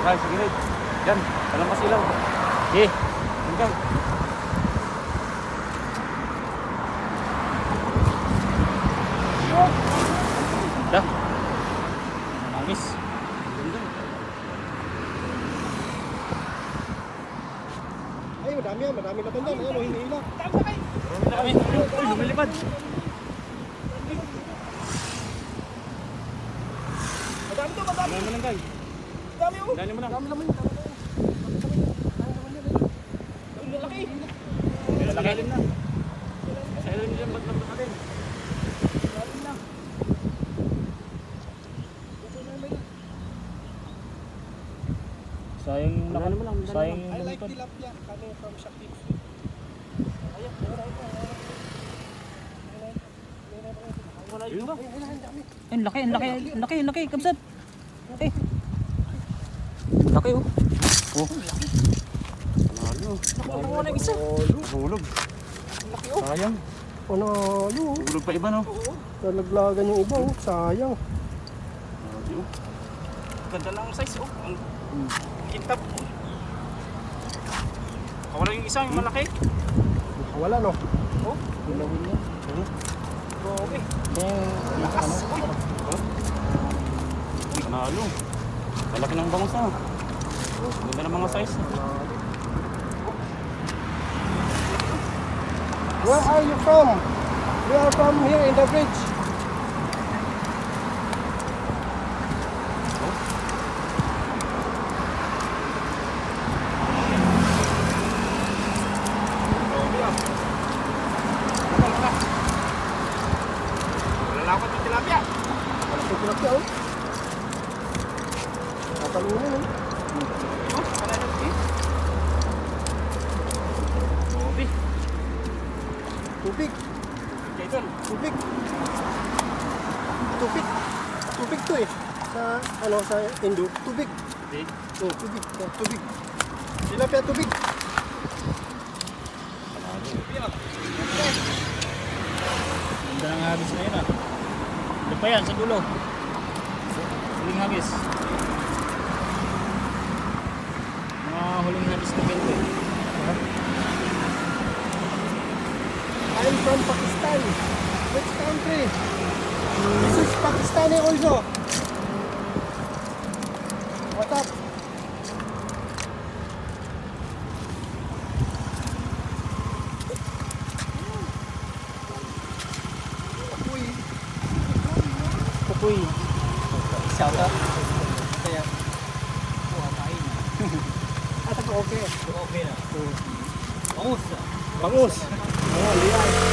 tayo sa gilid. Yan, walang masilaw. Eh, Hanggang. dah. Nangis. Ay, madami yan. Madami na tanda. Ayan, oh, hinihila. Dami. Uy, lumilipad. Madami to, madami. Dali mo lang, guy. Madami oh. Dali mo naman. Madami naman. Ang lalaki. Lalim na. Sa ilalim niya, ba't ba't natin? Sayang yung Dali mo lang, sayang I like tilapia coming from Shakti. Yun ba? Eh, Ang laki, ang laki, ang laki, ang laki, kamsat. Eh. Laki oh. Oh. Panalo. Nakuha na yung isa. Hulog. Sayang. Panalo. Hulog pa iba, no? Nalaglagan yung iba. oh. Sayang. Oh. Ganda lang ang size oh. Ang kintab. Kawala yung isa, yung malaki. Wala no. Oh, Hilawin niya. grabe. Lakas. Panalo. Malaki ng bangus na. Ganda ng mga size. Where are you from? We are from here in the bridge. Lalakot yung tilapia. Wala ko tilapia oh. Tatalunin oh. Panalo eh. Grabe. Tubig. Tubig. Tubig. Tubig. Sa ano sa Indo, tubig. Big. Oh, tubig. Oh, tubig. Tilapia tubig. Ganda ng hagis na yun ah. Ano pa yan sa dulo? Huling hagis. Mga huling hagis na ganito eh. I'm from Pakistan. Which country? This is Pakistani also. What's up? Uy, Kukuy. Shout out. Kaya. Okay. Okay na. Bangus. Bangus. Oh, liay.